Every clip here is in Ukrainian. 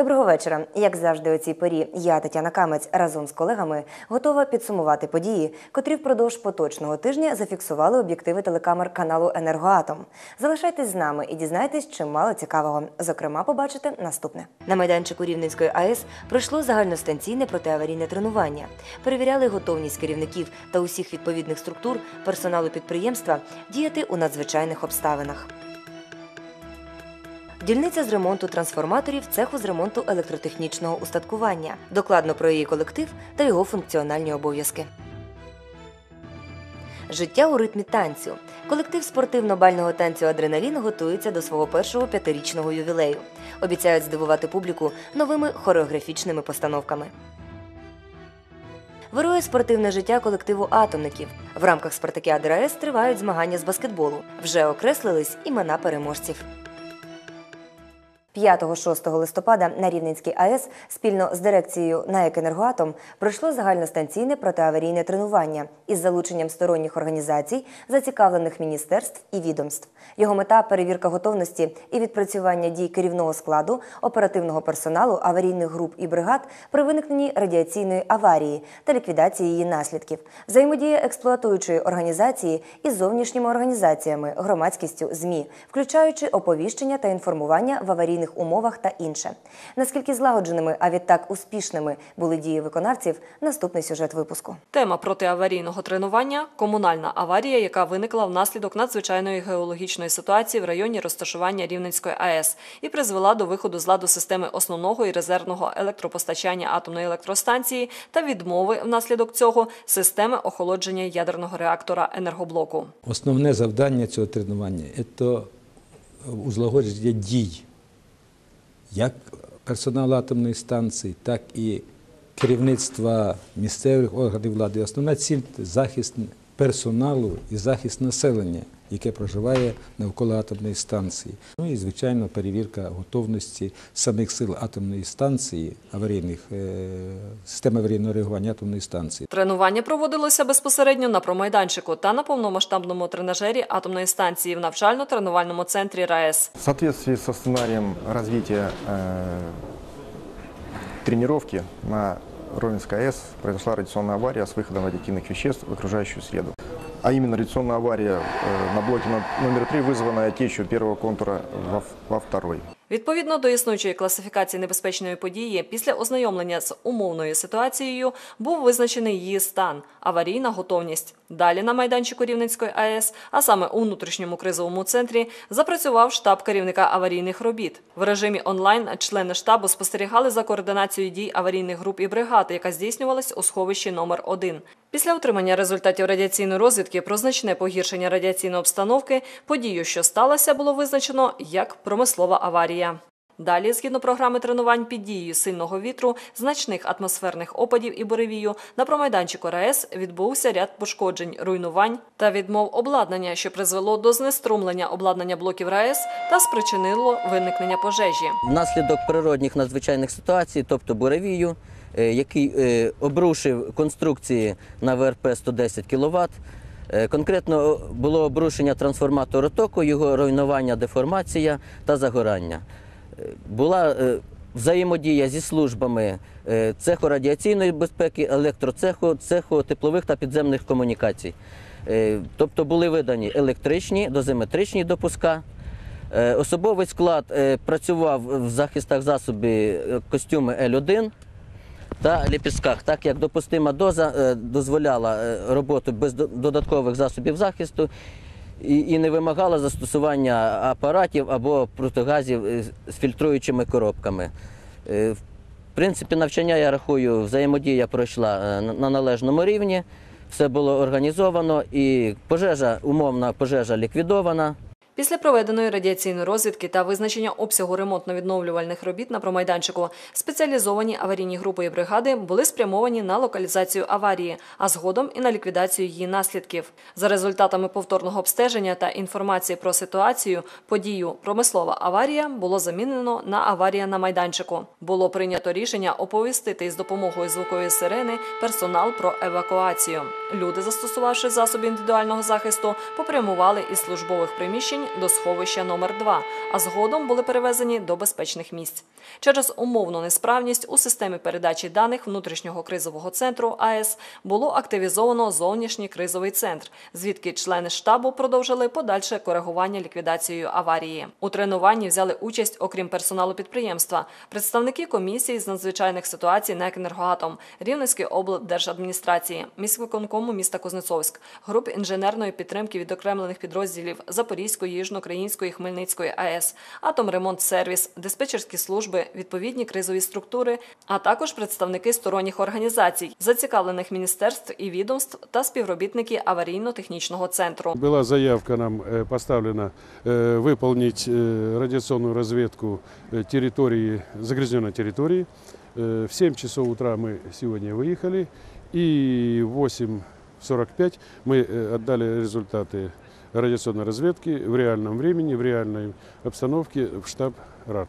Доброго вечора. Як завжди, у цій порі я, Тетяна Камець, разом з колегами готова підсумувати події, котрі впродовж поточного тижня зафіксували об'єктиви телекамер каналу Енергоатом. Залишайтесь з нами і дізнайтесь чимало цікавого. Зокрема, побачите наступне на майданчику Рівненської АЕС пройшло загальностанційне протиаварійне тренування. Перевіряли готовність керівників та усіх відповідних структур персоналу підприємства діяти у надзвичайних обставинах. Дільниця з ремонту трансформаторів цеху з ремонту електротехнічного устаткування. Докладно про її колектив та його функціональні обов'язки. Життя у ритмі танцю. Колектив спортивно-бального танцю Адреналін готується до свого першого п'ятирічного ювілею. Обіцяють здивувати публіку новими хореографічними постановками. Вирує спортивне життя колективу атомників. В рамках Спартакіади РаЕС тривають змагання з баскетболу. Вже окреслились імена переможців. 5-6 листопада на Рівненській АЕС спільно з дирекцією НАЕК «Енергоатом» пройшло загальностанційне протиаварійне тренування із залученням сторонніх організацій, зацікавлених міністерств і відомств. Його мета перевірка готовності і відпрацювання дій керівного складу, оперативного персоналу, аварійних груп і бригад при виникненні радіаційної аварії та ліквідації її наслідків, взаємодія експлуатуючої організації із зовнішніми організаціями, громадськістю ЗМІ, включаючи оповіщення та інформування в аварійних умовах та інше. Наскільки злагодженими, а відтак успішними були дії виконавців, наступний сюжет випуску. Тема протиаварійного тренування комунальна аварія, яка виникла внаслідок надзвичайної геологічної ситуації в районі розташування Рівненської АЕС і призвела до виходу з ладу системи основного і резервного електропостачання атомної електростанції та відмови внаслідок цього системи охолодження ядерного реактора енергоблоку. Основне завдання цього тренування це узлагодження дій як персоналу атомної станції, так і керівництва місцевих органів влади. Основна ціль захист персоналу і захист населення, яке проживає навколо атомної станції. Ну і, звичайно, перевірка готовності самих сил атомної станції, аварійних е, систем аварійного реагування атомної станції. Тренування проводилося безпосередньо на промайданчику та на повномасштабному тренажері атомної станції в навчально-тренувальному центрі РаЕС. В соответствии со сценарием развития э, тренировки на Ровенской АЭС произошла радиационная авария с выходом радиоактивных веществ в окружающую среду. А именно радиационная авария э, на блоке номер 3, вызванная течью первого контура во второй. Відповідно до існуючої класифікації небезпечної події, після ознайомлення з умовною ситуацією був визначений її стан аварійна готовність. Далі на майданчику Рівненської АЕС, а саме у внутрішньому кризовому центрі, запрацював штаб керівника аварійних робіт. В режимі онлайн члени штабу спостерігали за координацією дій аварійних груп і бригад, яка здійснювалась у сховищі номер 1 Після отримання результатів радіаційної розвідки про значне погіршення радіаційної обстановки, подію, що сталося, було визначено як промислова аварія. Далі, згідно програми тренувань під дією сильного вітру, значних атмосферних опадів і буревію, на промайданчику РаЕС відбувся ряд пошкоджень, руйнувань та відмов обладнання, що призвело до знеструмлення обладнання блоків РаЕС та спричинило виникнення пожежі. Внаслідок природних надзвичайних ситуацій, тобто буревію, е, який е, обрушив конструкції на ВРП 110 кВт. Конкретно було обрушення трансформатору току, його руйнування, деформація та загорання. Була е, взаємодія зі службами е, цеху радіаційної безпеки, електроцеху, цеху теплових та підземних комунікацій. Е, Тобто були видані електричні, дозиметричні допуска. Особовий склад працював в захистах засобів е, костюми Л1 та ліпістках, так як допустима доза дозволяла роботу без додаткових засобів захисту і, і не вимагала застосування апаратів або протигазів е, з фільтруючими коробками. Е, В принципі, навчання, я рахую, взаємодія пройшла е, на належному рівні, все було організовано і пожежа, умовна пожежа ліквідована. Після проведеної радіаційної розвідки та визначення обсягу ремонтно-відновлювальних робіт на промайданчику спеціалізовані аварійні групи і бригади були спрямовані на локалізацію аварії, а згодом і на ліквідацію її наслідків. За результатами повторного обстеження та інформації про ситуацію, подію промислова аварія було замінено на аварія на майданчику. Було прийнято рішення оповістити із допомогою звукової сирени персонал про евакуацію. Люди, застосувавши засоби індивідуального захисту, попрямували із службових приміщень до сховища номер 2 а згодом були перевезені до безпечних місць. Через умовну несправність у системі передачі даних внутрішнього кризового центру АЕС було активізовано зовнішній кризовий центр, звідки члени штабу продовжили подальше коригування ліквідацією аварії. У тренуванні взяли участь, окрім персоналу підприємства, представники комісії з надзвичайних ситуацій НЕК «Енергоатом», Рівненської облдержадміністрації, міськвиконкому міста Кузнецовськ, груп інженерної підтримки відокремлених підрозділів Запорізької, Южноукраїнської, Хмельницької АЕС, Атомремонтсервіс, диспетчерські служби, відповідні кризові структури, а також представники сторонніх організацій, зацікавлених міністерств і відомств та співробітники аварійно-технічного центру. Была заявка нам э, поставлена э, выполнить э, радиационную разведку э, территории, загрязненной территории. Э, В 7 часов утра мы сегодня выехали и в 8.45 мы э, отдали результаты радиационной разведки в реальном времени, в реальной обстановке в штаб РАП.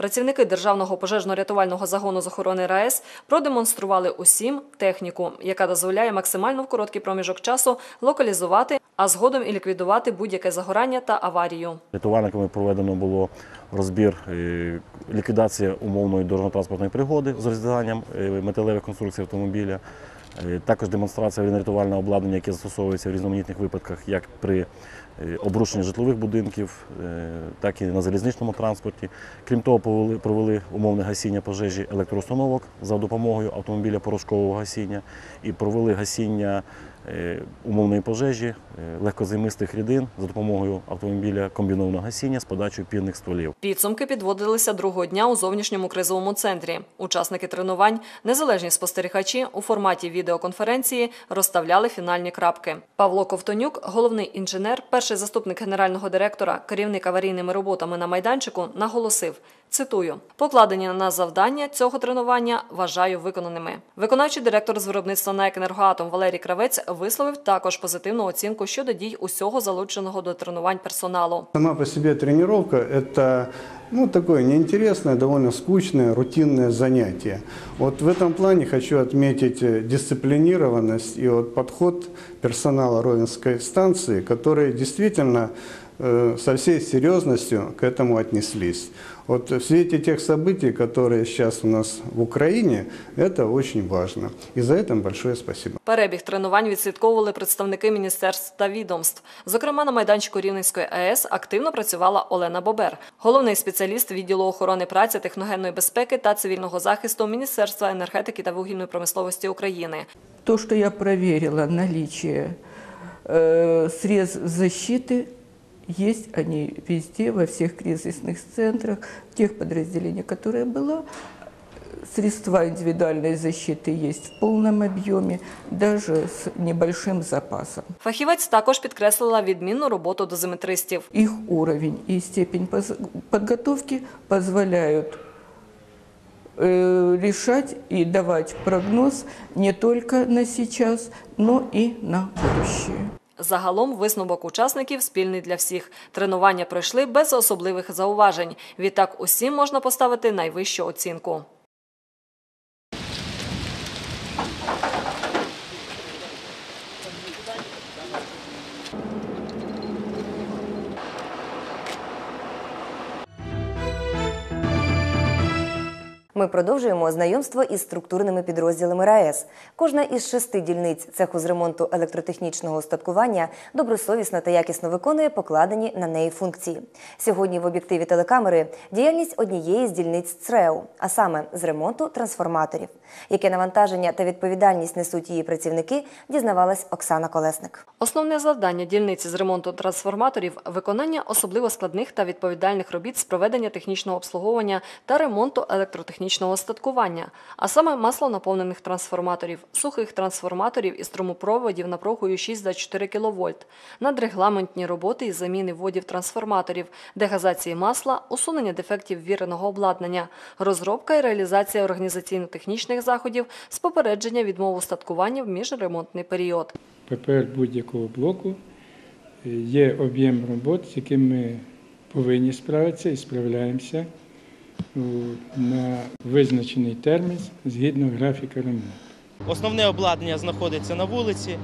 Працівники державного пожежно-рятувального загону з охорони РаЕС продемонстрували усім техніку, яка дозволяє максимально в короткий проміжок часу локалізувати, а згодом і ліквідувати будь-яке загорання та аварію. Рятувальниками проведено було розбір е, ліквідація умовної дорожньо-транспортної пригоди з розрізанням е, металевих конструкцій автомобіля. Е, Також демонстрація аварійно-рятувального обладнання, яке застосовується в різноманітних випадках, як при е, обрушенні житлових будинків, е, так і на залізничному транспорті. Крім того, провели, умовне гасіння пожежі електроустановок за допомогою автомобіля порошкового гасіння і провели гасіння умовної пожежі е, легкозаймистих рідин за допомогою автомобіля комбінованого гасіння з подачою пінних стволів. Підсумки підводилися другого дня у зовнішньому кризовому центрі. Учасники тренувань, незалежні спостерігачі у форматі відеоконференції розставляли фінальні крапки. Павло Ковтонюк, головний інженер, перший заступник генерального директора, керівник аварійними роботами на майданчику, наголосив. Цитую, покладені на нас завдання цього тренування вважаю виконаними. Виконавчий директор з виробництва НАЕК «Енергоатом» Валерій Кравець висловив також позитивну оцінку щодо дій усього залученого до тренувань персоналу. Сама по себе тренировка – это ну, такое неинтересное, довольно скучное, рутинное занятие. Вот в этом плане хочу отметить э, дисциплинированность и вот подход персонала Ровенской станции, которые действительно э, со всей серьезностью к этому отнеслись. Вот в свете тех событий, которые сейчас у нас в Украине, это очень важно. И за это им большое спасибо. Перебіг тренувань відслідковували представники міністерств та відомств. Зокрема, на майданчику Рівненської АЕС активно працювала Олена Бобер, головний спеціаліст відділу охорони праці, техногенної безпеки та цивільного захисту Міністерства енергетики та вугільної промисловості України. То, что я проверила наличие э, средств защиты, есть они везде, во всех кризисных центрах, в тех подразделениях, которые было. Средства индивидуальной защиты есть в полном объеме, даже с небольшим запасом. Фахівець також підкреслила відмінну роботу дозиметристів. Их уровень и степень поз- подготовки позволяют э, решать и давать прогноз не только на сейчас, но и на будущее. Загалом висновок учасників спільний для всіх. Тренування пройшли без особливих зауважень. Відтак усім можна поставити найвищу оцінку. Ми продовжуємо знайомство із структурними підрозділами РаЕС. Кожна із шести дільниць цеху з ремонту електротехнічного устаткування добросовісно та якісно виконує покладені на неї функції. Сьогодні в об'єктиві телекамери діяльність однієї з дільниць ЦРЕУ, а саме з ремонту трансформаторів. Яке навантаження та відповідальність несуть її працівники, дізнавалась Оксана Колесник. Основне завдання дільниці з ремонту трансформаторів виконання особливо складних та відповідальних робіт з проведення технічного обслуговування та ремонту електротехнічного остаткування, а саме маслонаповнених трансформаторів, сухих трансформаторів і струмопроводів напругою 6-4 кВт, надрегламентні роботи із заміни вводів трансформаторів, дегазації масла, усунення дефектів віреного обладнання, розробка і реалізація організаційно-технічних заходів з попередження відмов устаткування в міжремонтний період. ППР будь-якого блоку е, є об'єм робот, з яким ми повинні справитися і справляємося на визначений термін згідно графіка ремонту. Основне обладнання знаходиться на вулиці.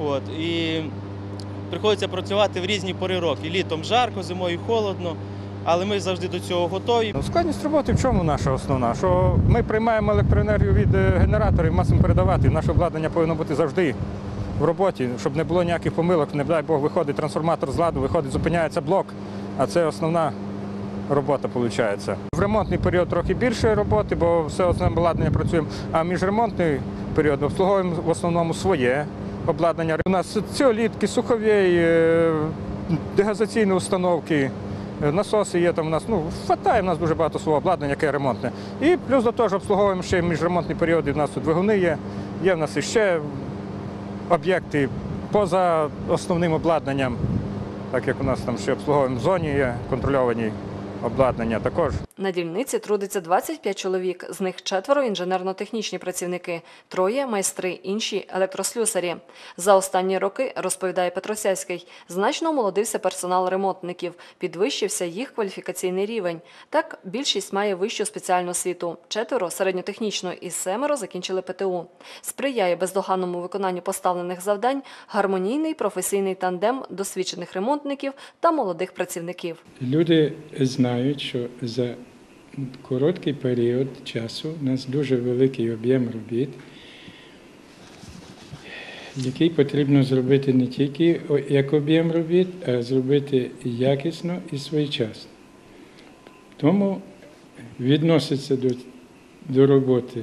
От, і приходиться працювати в різні пори року. Літом жарко, зимою холодно, але ми завжди до цього готові. Ну, Складність роботи в чому наша основна? Що ми приймаємо електроенергію від е, генераторів, мусимо передавати. Наше обладнання повинно бути завжди в роботі, щоб не було ніяких помилок. Не дай Бог виходить трансформатор з ладу, виходить, зупиняється блок, а це основна робота виходить. В ремонтний період трохи більше роботи, бо все основне обладнання працюємо. А міжремонтний період обслуговуємо в основному своє обладнання. У нас ціолітки, суховій, е, дегазаційні установки. Е, Насоси є там у нас, ну, хватає в нас дуже багато свого обладнання, яке ремонтне. І плюс до того ж обслуговуємо ще міжремонтні періоди. У нас тут двигуни є, є в нас іще об'єкти поза основним обладнанням, так як у нас там ще обслуговуємо в зоні є контрольовані обладнання також. На дільниці трудиться 25 чоловік, з них четверо інженерно-технічні працівники, троє майстри, інші електрослюсарі. За останні роки, розповідає Петросяський, значно омолодився персонал ремонтників, підвищився їх кваліфікаційний рівень. Так, більшість має вищу спеціальну освіту, четверо середньотехнічну і семеро закінчили ПТУ. Сприяє бездоганному виконанню поставлених завдань гармонійний професійний тандем досвідчених ремонтників та молодих працівників. Люди знають, що за короткий період часу у нас дуже великий об'єм робіт, який потрібно зробити не тільки як об'єм робіт, а зробити якісно і своєчасно. Тому відноситься до, до роботи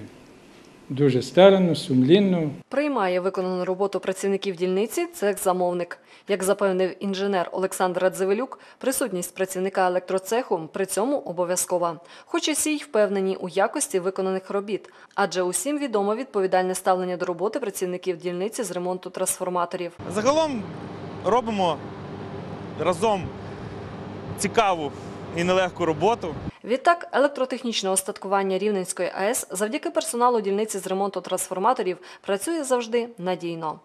дуже старанно, сумлінно, Приймає виконану роботу працівників дільниці цех-замовник. Як запевнив інженер Олександр Радзивилюк, присутність працівника електроцеху при цьому обов'язкова. Хоч і сій впевнені у якості виконаних робіт, адже усім відомо відповідальне ставлення до роботи працівників дільниці з ремонту трансформаторів. Загалом робимо разом цікаву і нелегку роботу. Відтак, електротехнічне остаткування Рівненської АЕС завдяки персоналу дільниці з ремонту трансформаторів працює завжди надійно.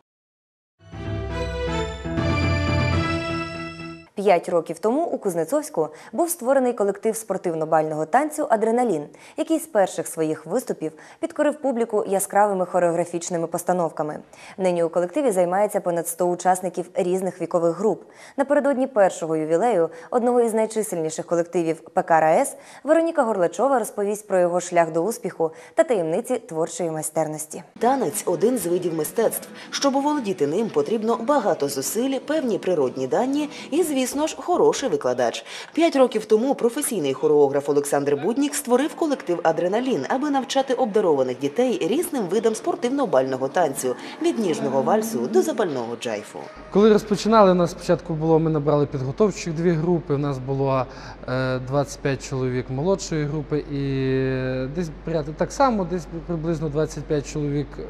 П'ять років тому у Кузнецовську був створений колектив спортивно-бального танцю Адреналін, який з перших своїх виступів підкорив публіку яскравими хореографічними постановками. Нині у колективі займається понад 100 учасників різних вікових груп. Напередодні першого ювілею одного із найчисельніших колективів ПК РаЕС Вероніка Горлачова розповість про його шлях до успіху та таємниці творчої майстерності. Танець один з видів мистецтв. Щоб оволодіти ним, потрібно багато зусиль, певні природні дані і, звісно ж, хороший викладач. П'ять років тому професійний хореограф Олександр Буднік створив колектив Адреналін, аби навчати обдарованих дітей різним видам спортивно-бального танцю від ніжного вальсу до запального джайфу. Коли розпочинали, у нас спочатку було, ми набрали підготовчих дві групи. У нас було е, 25 чоловік молодшої групи і десь порядок так само, десь приблизно 25 чоловік е,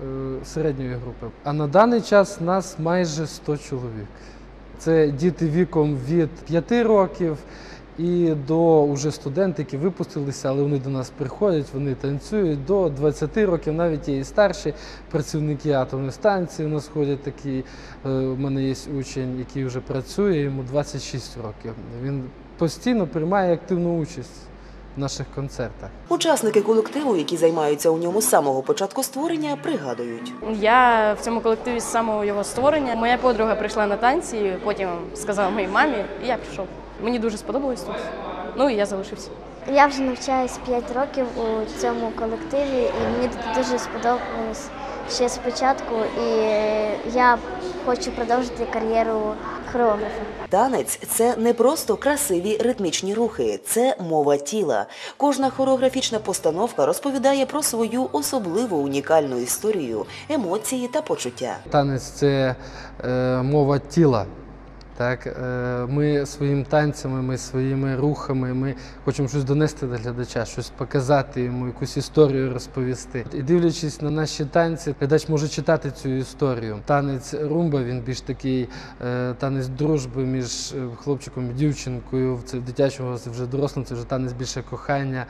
середньої групи. А на даний час нас майже 100 чоловік. Це діти віком від 5 років і до уже студенти, які випустилися, але вони до нас приходять, вони танцюють до 20 років, навіть є і старші працівники атомної станції. У нас ходять такі. е, У мене є учень, який вже працює, йому 26 років. Він постійно приймає активну участь наших концертах. Учасники колективу, які займаються у ньому з самого початку створення, пригадують. Я в цьому колективі з самого його створення. Моя подруга прийшла на танці, потім сказала моїй мамі, і я пішов. Мені дуже сподобалось тут. Ну і я залишився. Я вже навчаюсь 5 років у цьому колективі, і мені тут дуже сподобалось ще спочатку. І я хочу продовжити кар'єру хореографа. Танець це не просто красиві ритмічні рухи, це мова тіла. Кожна хореографічна постановка розповідає про свою особливу унікальну історію, емоції та почуття. Танець це е, мова тіла. Так, е, ми своїми танцями, ми своїми рухами, ми хочемо щось донести до глядача, щось показати йому, якусь історію розповісти. І дивлячись на наші танці, глядач може читати цю історію. Танець румба він більш такий е, танець дружби між е, хлопчиком і дівчинкою. Це в дитячому возрасті, вже дорослим, це вже танець більше кохання.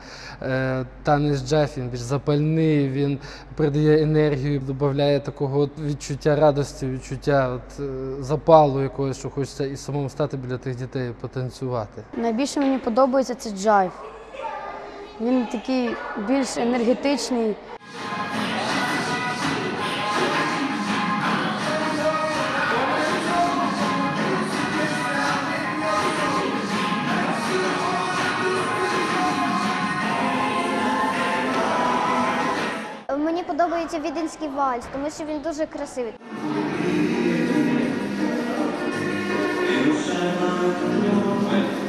Танець джаф він більш запальний, він придає енергію, додає такого відчуття радості, відчуття от, запалу якогось, що хочеться хочеться і самому стати біля тих дітей потанцювати. Найбільше мені подобається це джайв. Він такий більш енергетичний. Мені подобається віденський вальс, тому що він дуже красивий. Thank you.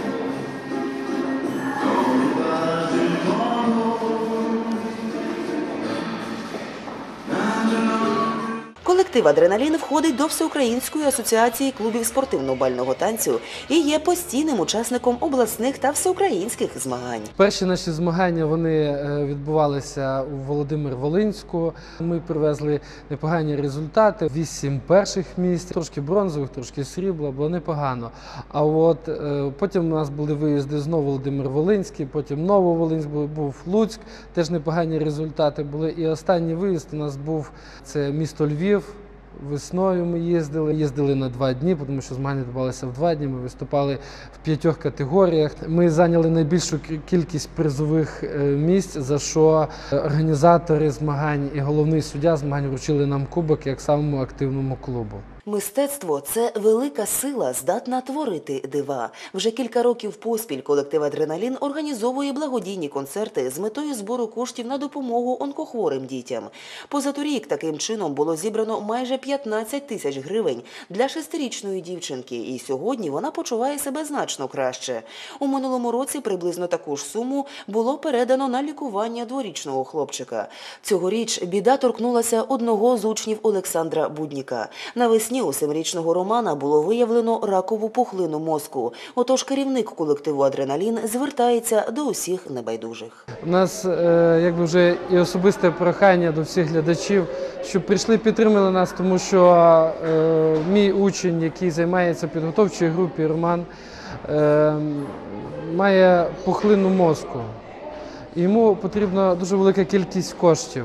Колектив Адреналін входить до Всеукраїнської асоціації клубів спортивно-бального танцю і є постійним учасником обласних та всеукраїнських змагань. Перші наші змагання вони е, відбувалися у Володимир Волинську. Ми привезли непогані результати. Вісім перших місць, трошки бронзових, трошки срібла, було непогано. А от е, потім у нас були виїзди знову Володимир Волинський, потім Нововолинськ був, був Луцьк, теж непогані результати були. І останній виїзд у нас був це місто Львів. Весною ми їздили, їздили на два дні, тому що змагання відбувалися в два дні. Ми виступали в п'ятьох категоріях. Ми зайняли найбільшу кількість призових е, місць, за що е, організатори змагань і головний суддя змагань вручили нам кубок як самому активному клубу. Мистецтво це велика сила, здатна творити дива. Вже кілька років поспіль колектив Адреналін організовує благодійні концерти з метою збору коштів на допомогу онкохворим дітям. Позаторік таким чином було зібрано майже 15 тисяч гривень для шестирічної дівчинки, і сьогодні вона почуває себе значно краще. У минулому році приблизно таку ж суму було передано на лікування дворічного хлопчика. Цьогоріч біда торкнулася одного з учнів Олександра Будніка. Навесні у семирічного Романа було виявлено ракову пухлину мозку. Отож керівник колективу Адреналін звертається до усіх небайдужих. У нас е, якби вже і особисте прохання до всіх глядачів, щоб прийшли, підтримали нас, тому що е, мій учень, який займається в підготовчій групі, Роман, е, має пухлину мозку. Йому потрібна дуже велика кількість коштів.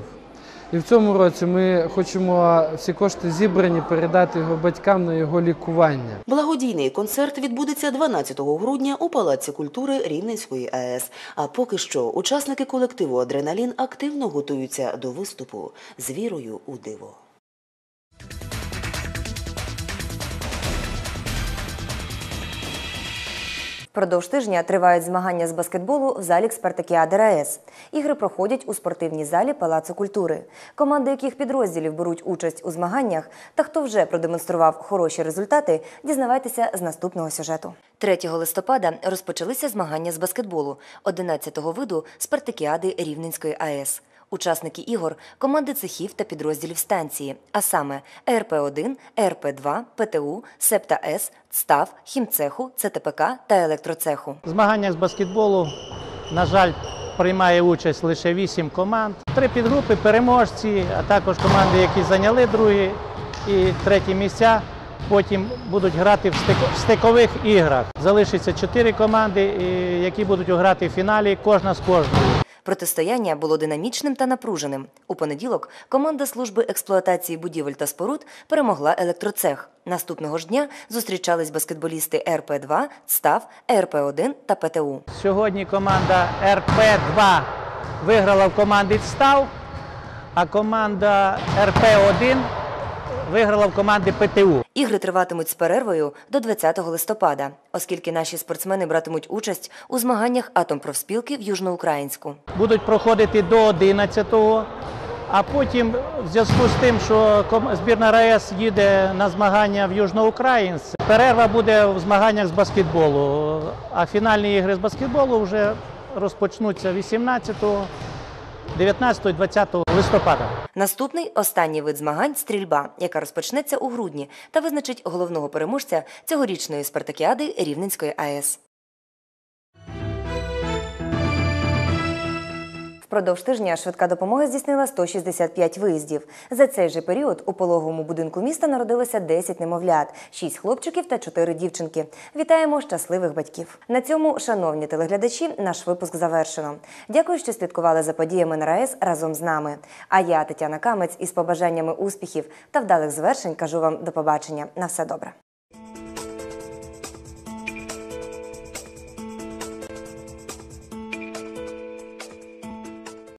І в цьому році ми хочемо всі кошти зібрані передати його батькам на його лікування. Благодійний концерт відбудеться 12 грудня у Палаці культури Рівненської АЕС. А поки що учасники колективу Адреналін активно готуються до виступу з вірою у диво. Впродовж тижня тривають змагання з баскетболу в залі Спартакіади РаЕС. Ігри проходять у спортивній залі Палацу культури. Команди яких підрозділів беруть участь у змаганнях та хто вже продемонстрував хороші результати, дізнавайтеся з наступного сюжету. 3 листопада розпочалися змагання з баскетболу 11-го виду Спартакіади Рівненської АЕС. Учасники ігор команди цехів та підрозділів станції, а саме РП-1, РП-2, ПТУ, Септа-С, ЦТАВ, Хімцеху, ЦТПК та електроцеху. В змаганнях з баскетболу, на жаль, приймає участь лише вісім команд. Три підгрупи, переможці, а також команди, які зайняли другі і треті місця. Потім будуть грати в стик- стикових іграх. Залишиться чотири команди, які будуть грати в фіналі, кожна з кожною. Протистояння було динамічним та напруженим. У понеділок команда служби експлуатації будівель та споруд перемогла електроцех. Наступного ж дня зустрічались баскетболісти РП-2, ЦТАВ, РП-1 та ПТУ. Сьогодні команда РП-2 виграла в команді СТАВ, а команда РП-1 виграла в команді ПТУ. Ігри триватимуть з перервою до 20 листопада, оскільки наші спортсмени братимуть участь у змаганнях атомпрофспілки в Южноукраїнську. Будуть проходити до 11-го, а потім, в зв'язку з тим, що збірна РаЕС їде на змагання в Южноукраїнськ, перерва буде в змаганнях з баскетболу, а фінальні ігри з баскетболу вже розпочнуться 18, 19 і 20 листопада. Наступний останній вид змагань стрільба, яка розпочнеться у грудні та визначить головного переможця цьогорічної спартакіади Рівненської АЕС. Впродовж тижня швидка допомога здійснила 165 виїздів. За цей же період у пологовому будинку міста народилося 10 немовлят, 6 хлопчиків та 4 дівчинки. Вітаємо щасливих батьків. На цьому, шановні телеглядачі, наш випуск завершено. Дякую, що слідкували за подіями на РаЕС разом з нами. А я, Тетяна Камець, із побажаннями успіхів та вдалих звершень кажу вам до побачення. На все добре.